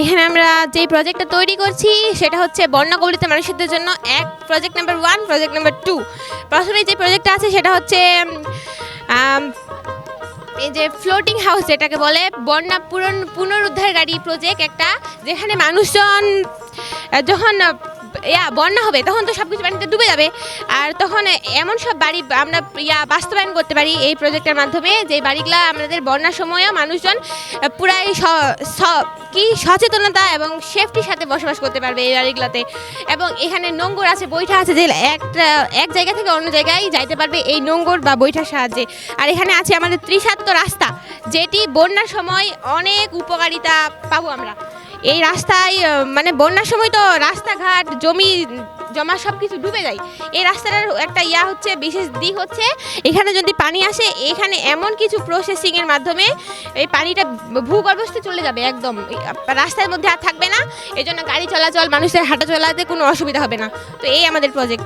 এখানে আমরা যে প্রজেক্টটা তৈরি করছি, সেটা হচ্ছে বন্যা মানুষদের জন্য এক project number one project number two প্রথমে যে প্রজেক্টটা আছে, সেটা হচ্ছে এই যে ফ্লোটিং হাউস যেটাকে বলে, বন্যা পুনরুদ্ধার পুনরুদ্ধারকারী প্রজেক্ট একটা, যেখানে মানুষজন, যখন ইয়া, বন্যা হবে, তখন তো সব কিছু পানিতে ডুবে যাবে। আর তখন এমন সব বাড়ি, আমরা ইয়া, বাস্তবায়ন করতে পারি এই প্রজেক্টের মাধ্যমে, যে বাড়িগুলা আমাদের বন্যার সময়ও মানুষজন পুরাই কি সচেতনতা এবং সেফটির সাথে বসবাস করতে পারবে এই বাড়িগুলোতে। এবং এখানে নোংর আছে, বৈঠা আছে, যে একটা, এক জায়গা থেকে অন্য জায়গায় যাইতে পারবে এই নোংর বা বৈঠার সাহায্যে। আর এখানে আছে আমাদের ত্রিশাত্য রাস্তা, যেটি বন্যার সময় অনেক উপকারিতা পাবো আমরা। এই রাস্তায় মানে বন্যার সময় তো রাস্তাঘাট, জমি জমা সব কিছু ডুবে যায়। এই রাস্তাটার একটা ইয়া হচ্ছে, বিশেষ দিক হচ্ছে, এখানে যদি পানি আসে, এখানে এমন কিছু প্রসেসিংয়ের মাধ্যমে এই পানিটা ভূগর্ভস্থে চলে যাবে একদম। রাস্তার মধ্যে আর থাকবে না এই জন্য গাড়ি চলাচল, মানুষের হাঁটা চলাতে কোনো অসুবিধা হবে না। তো এই আমাদের প্রজেক্ট